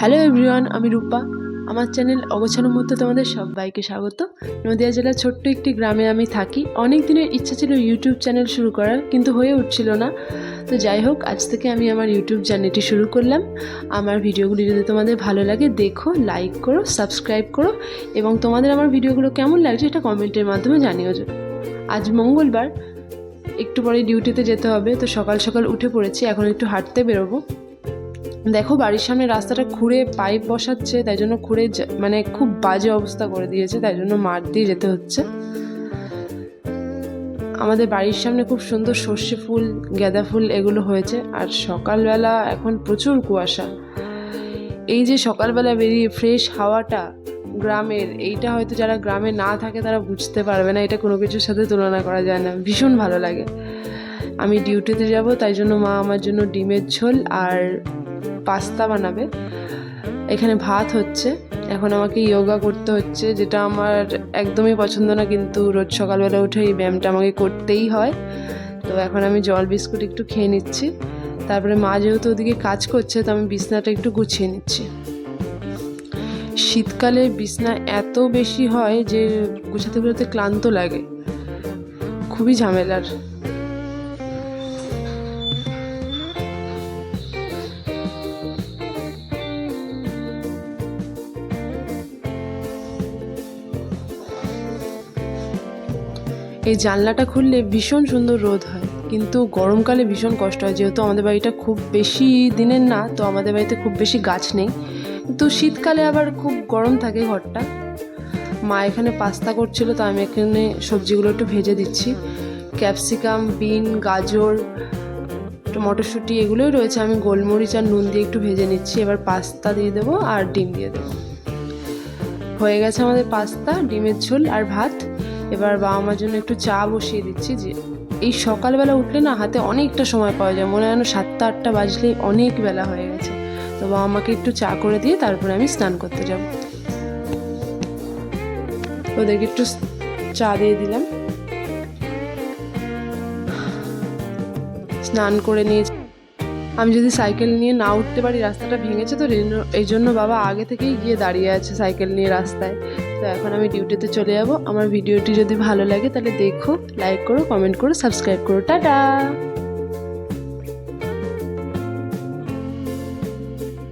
Hello everyone আমি রূপা। আমার channel অগোছানোর মধ্যে তোমাদের সবাইকে স্বাগত। নদিয়া জেলার ছোট্ট একটি গ্রামে আমি থাকি। অনেক দিনের ইচ্ছা ছিল ইউটিউব চ্যানেল শুরু করার, কিন্তু হয়ে উঠছিল না। তো যাই হোক, আজ থেকে আমি আমার ইউটিউব চ্যানেলটি শুরু করলাম। আমার ভিডিওগুলি যদি তোমাদের ভালো লাগে, দেখো লাইক করো সাবস্ক্রাইব করো, এবং তোমাদের আমার ভিডিওগুলো কেমন লাগছে এটা কমেন্টের মাধ্যমে জানিও আজ মঙ্গলবার, একটু পরে ডিউটিতে যেতে হবে, তো সকাল সকাল উঠে পড়েছি, এখন একটু হাঁটতে বেরোবো। দেখো বাড়ির সামনে রাস্তাটা খুঁড়ে পাইপ বসাচ্ছে, তাই জন্য খুঁড়ে মানে খুব বাজে অবস্থা করে দিয়েছে, তাই জন্য মাঠ দিয়ে যেতে হচ্ছে। আমাদের বাড়ির সামনে খুব সুন্দর সর্ষে ফুল, গাঁদা ফুল এগুলো হয়েছে, আর সকালবেলা এখন প্রচুর কুয়াশা। এই যে সকালবেলা বেরিয়ে ফ্রেশ হাওয়াটা গ্রামের, এইটা হয়তো যারা গ্রামে না থাকে তারা বুঝতে পারবে না, এটা কোনো কিছুর সাথে তুলনা করা যায় না, ভীষণ ভালো লাগে। আমি ডিউটিতে যাব, তাই জন্য মা আমার জন্য ডিমের ঝোল আর পাস্তা বানাবে। এখানে ভাত হচ্ছে। এখন আমাকে যোগা করতে হচ্ছে, যেটা আমার একদমই পছন্দ না, কিন্তু রোজ সকালবেলা উঠে এই ব্যায়ামটা আমাকে করতেই হয়। তো এখন আমি জল বিস্কুট একটু খেয়ে নিচ্ছি। তারপরে মা যেহেতু ওদিকে কাজ করছে, তো আমি বিছনাটা একটু গুছিয়ে নিচ্ছি। শীতকালে বিছনা এত বেশি হয় যে গুছাতে গুছাতে ক্লান্ত লাগে। খুবই ঝামেলার। এই জানলাটা খুললে ভীষণ সুন্দর রোদ হয়। কিন্তু গরমকালে ভীষণ কষ্ট হয়, যেহেতু আমাদের বাড়িটা খুব বেশি দিনের না, তো আমাদের বাড়িতে খুব বেশি গাছ নেই। কিন্তু শীতকালে আবার খুব গরম থাকে ঘরটা। মা এখানে পাস্তা করছিল, তো আমি এখানে সবজিগুলো একটু ভেজে দিচ্ছি। ক্যাপসিকাম, বিন, গাজর, মটরশুঁটি এগুলোই রয়েছে। আমি গোলমরিচ আর নুন দিয়ে একটু ভেজে নিচ্ছি। এবার পাস্তা দিয়ে দেবো আর ডিম দিয়ে দেবো। হয়ে গেছে আমাদের পাস্তা, ডিমের ঝোল আর ভাত। এবার বাবা মার জন্য একটু চা বসিয়ে দিচ্ছি যে, এই সকালবেলা উঠলে না হাতে অনেকটা সময় পাওয়া যায়। মনে হয় যেন সাতটা, আটটা বাজলেই অনেক বেলা হয়ে গেছে। তো বাবা মাকে একটু চা করে দিয়ে তারপরে আমি স্নান করতে যাব। ওদেরকে একটু চা দিয়ে দিলাম। স্নান করে নিয়েছি। আমি যদি সাইকেল নিয়ে না উঠতে পারি, রাস্তাটা ভেঙেছে তো এই জন্য বাবা আগে থেকেই গিয়ে দাঁড়িয়ে আছে সাইকেল নিয়ে রাস্তায়। তো এখন আমি ডিউটিতে চলে যাব। আমার ভিডিওটি যদি ভালো লাগে তাহলে দেখো, লাইক করো, কমেন্ট করো, সাবস্ক্রাইব করো। টাটা!